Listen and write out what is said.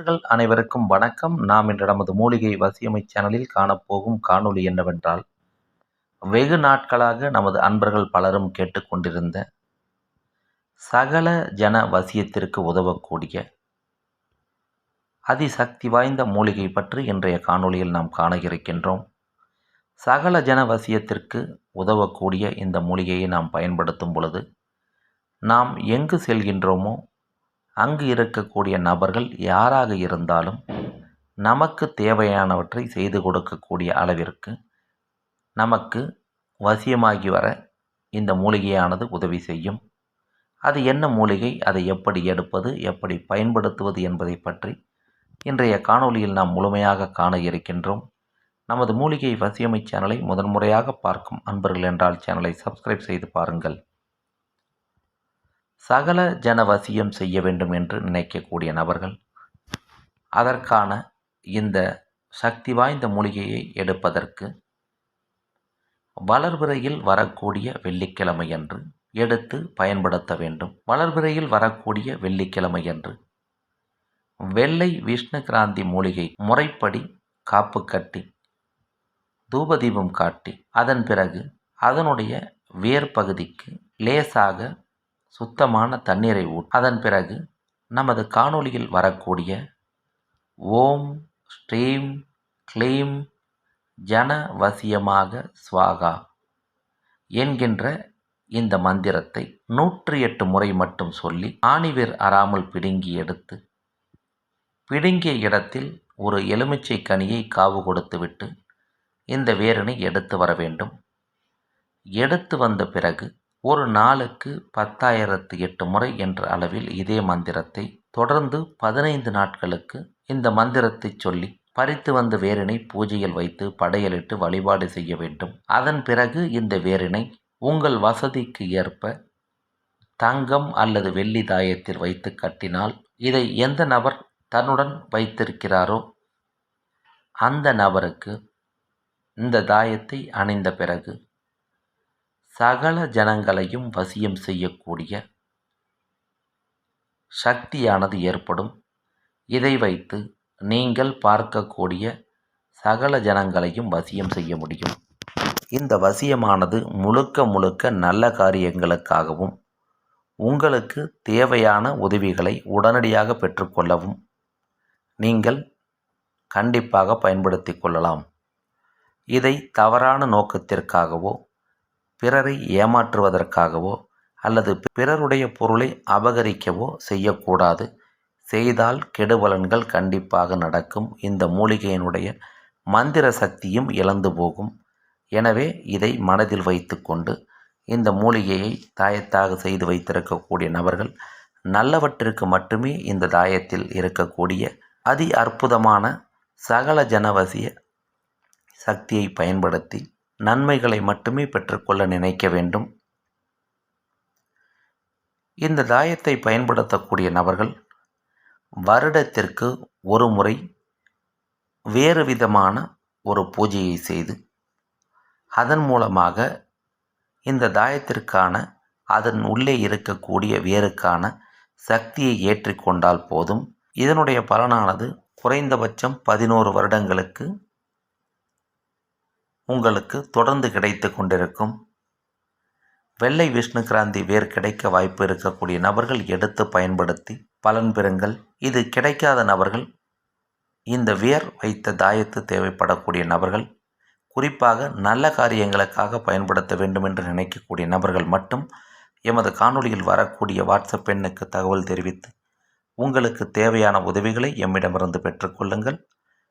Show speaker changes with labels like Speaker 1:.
Speaker 1: நண்பர்கள் அனைவருக்கும் வணக்கம். நாம் இன்று நமது மூலிகை வசியமை சேனலில் காணப்போகும் காணொளி என்னவென்றால் வெகு நாட்களாக நமது அன்பர்கள் பலரும் கேட்டுக்கொண்டிருந்த சகல ஜன வசியத்திற்கு உதவக்கூடிய அதிசக்தி வாய்ந்த மூலிகை பற்றி இன்றைய காணொளியில் நாம் காண இருக்கின்றோம். சகல ஜன வசியத்திற்கு உதவக்கூடிய இந்த மூலிகையை நாம் பயன்படுத்தும் பொழுது நாம் எங்கு செல்கின்றோமோ அங்கு இருக்கக்கூடிய நபர்கள் யாராக இருந்தாலும் நமக்கு தேவையானவற்றை செய்து கொடுக்கக்கூடிய அளவிற்கு நமக்கு வசியமாகி வர இந்த மூலிகையானது உதவி செய்யும். அது என்ன மூலிகை அதை எப்படி எடுப்பது எப்படி பயன்படுத்துவது என்பதை பற்றி இன்றைய காணொளியில் நாம் முழுமையாக காண இருக்கின்றோம். நமது மூலிகை வசியமை சேனலை முதன்முறையாக பார்க்கும் அன்பர்கள் என்றால் சேனலை சப்ஸ்கிரைப் செய்து பாருங்கள். சகல ஜனவசியம் செய்ய வேண்டும் என்று நினைக்கக்கூடிய நபர்கள் அதற்கான இந்த சக்தி வாய்ந்த மூலிகையை எடுப்பதற்கு வளர்பிறையில் வரக்கூடிய வெள்ளிக்கிழமை என்று எடுத்து பயன்படுத்த வேண்டும். வளர்பிறையில் வரக்கூடிய வெள்ளிக்கிழமை என்று வெள்ளை விஷ்ணு கிராந்தி மூலிகை முறைப்படி காப்பு கட்டி தூபதீபம் காட்டி அதன் பிறகு அதனுடைய வேர் பகுதிக்கு லேசாக சுத்தமான தண்ணீரை ஊட் அதன் பிறகு நமது காணொளியில் வரக்கூடிய ஓம் ஸ்ரீம் க்ளீம் ஜனவசியமாக ஸ்வாகா என்கின்ற இந்த மந்திரத்தை நூற்றி எட்டு முறை மட்டும் சொல்லி ஆணிவேர் அறாமல் பிடுங்கி எடுத்து பிடுங்கிய இடத்தில் ஒரு எலுமிச்சை கனியை காவு கொடுத்துவிட்டு இந்த வேரினை எடுத்து வர வேண்டும். எடுத்து வந்த பிறகு ஒரு நாளுக்கு பத்தாயிரத்து எட்டு முறை என்ற அளவில் இதே மந்திரத்தை தொடர்ந்து பதினைந்து நாட்களுக்கு இந்த மந்திரத்தை சொல்லி பறித்து வந்த வேரினை பூஜையில் வைத்து படையலிட்டு வழிபாடு செய்ய வேண்டும். அதன் பிறகு இந்த வேரினை உங்கள் வசதிக்கு ஏற்ப தங்கம் அல்லது வெள்ளி தாயத்தில் வைத்து கட்டினால் இதை எந்த நபர் தன்னுடன் வைத்திருக்கிறாரோ அந்த நபருக்கு இந்த தாயத்தை அணிந்த பிறகு சகல ஜனங்களையும் வசியம் செய்யக்கூடிய சக்தியானது ஏற்படும். இதை வைத்து நீங்கள் பார்க்கக்கூடிய சகல ஜனங்களையும் வசியம் செய்ய முடியும். இந்த வசியமானது முழுக்க முழுக்க நல்ல காரியங்களுக்காகவும் உங்களுக்கு தேவையான உதவிகளை உடனடியாக பெற்றுக்கொள்ளவும் நீங்கள் கண்டிப்பாக பயன்படுத்தி கொள்ளலாம். இதை தவறான நோக்கத்திற்காகவோ பிறரை ஏமாற்றுவதற்காகவோ அல்லது பிறருடைய பொருளை அபகரிக்கவோ செய்யக்கூடாது. செய்தால் கெடுபலன்கள் கண்டிப்பாக நடக்கும். இந்த மூலிகையினுடைய மந்திர சக்தியும் இழந்து போகும். எனவே இதை மனதில் வைத்துக்கொண்டு இந்த மூலிகையை தாயத்தாக செய்து வைத்திருக்கக்கூடிய நபர்கள் நல்லவற்றிற்கு மட்டுமே இந்த தாயத்தில் இருக்கக்கூடிய அதி அற்புதமான சகல ஜனவசிய சக்தியை பயன்படுத்தி நன்மைகளை மட்டுமே பெற்றுக்கொள்ள நினைக்க வேண்டும். இந்த தாயத்தை பயன்படுத்தக்கூடிய நபர்கள் வருடத்திற்கு ஒரு முறை வேறு விதமான ஒரு பூஜையை செய்து அதன் மூலமாக இந்த தாயத்திற்கான அதன் உள்ளே இருக்கக்கூடிய வேருக்கான சக்தியை ஏற்றிக்கொண்டால் போதும். இதனுடைய பலனானது குறைந்தபட்சம் பதினோரு வருடங்களுக்கு உங்களுக்கு தொடர்ந்து கிடைத்து கொண்டிருக்கும். வெள்ளை விஷ்ணு கிராந்தி வேர் கிடைக்க வாய்ப்பு இருக்கக்கூடிய நபர்கள் எடுத்து பயன்படுத்தி பலன் பெறுங்கள். இது கிடைக்காத நபர்கள் இந்த வேர் வைத்த தாயத்து தேவைப்படக்கூடிய நபர்கள் குறிப்பாக நல்ல காரியங்களுக்காக பயன்படுத்த வேண்டும் என்று நினைக்கக்கூடிய நபர்கள் மட்டும் எமது காணொளியில் வரக்கூடிய வாட்ஸ்அப் எண்ணுக்கு தகவல் தெரிவித்து உங்களுக்கு தேவையான உதவிகளை எம்மிடமிருந்து பெற்றுக்கொள்ளுங்கள்